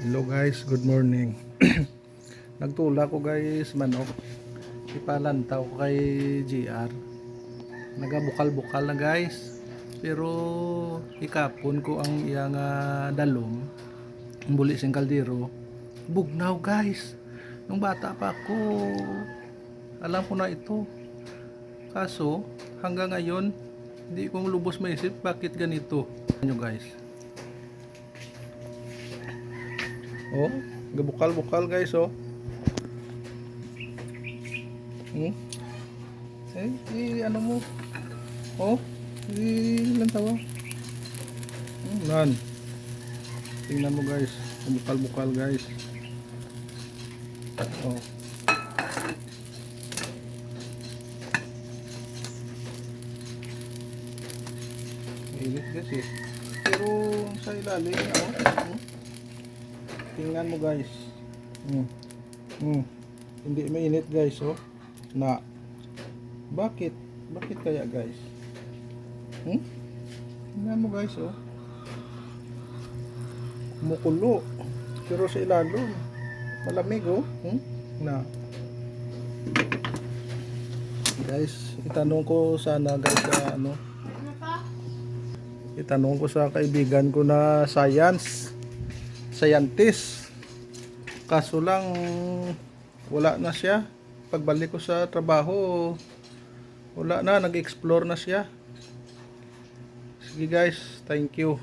Hello guys, good morning. Nagtula ko guys manok. Ipalantaw kay GR. Nagabukal-bukal na guys. Pero ikapon ko ang iyang ah, dalom. Ang buli sing kaldero. Bugnaw guys. Nung bata pa ako, alam ko na ito. Kaso, hanggang ngayon, hindi ko lubos maisip bakit ganito. Ano guys? Oh, gabukal-bukal guys oh. Hmm? Eh, eh, ano mo? Oh, eh, ilan tawa? Nan. Tingnan mo guys, bukal-bukal guys. Oh. Init kasi. Pero sa ilalim, oh. Hmm? Tingnan mo guys. Hmm. Hmm. Hindi mainit guys, oh. Na. Bakit? Bakit kaya guys? Hmm? Tingnan mo guys, oh. Kumukulo. Pero sa ilalim, malamig, oh. Hmm? Na. Guys, itanong ko sana guys sa ano. Itanong ko sa kaibigan ko na science scientist. Kaso lang wala na siya. Pagbalik ko sa trabaho, wala na, nag-explore na siya. Sige guys, thank you.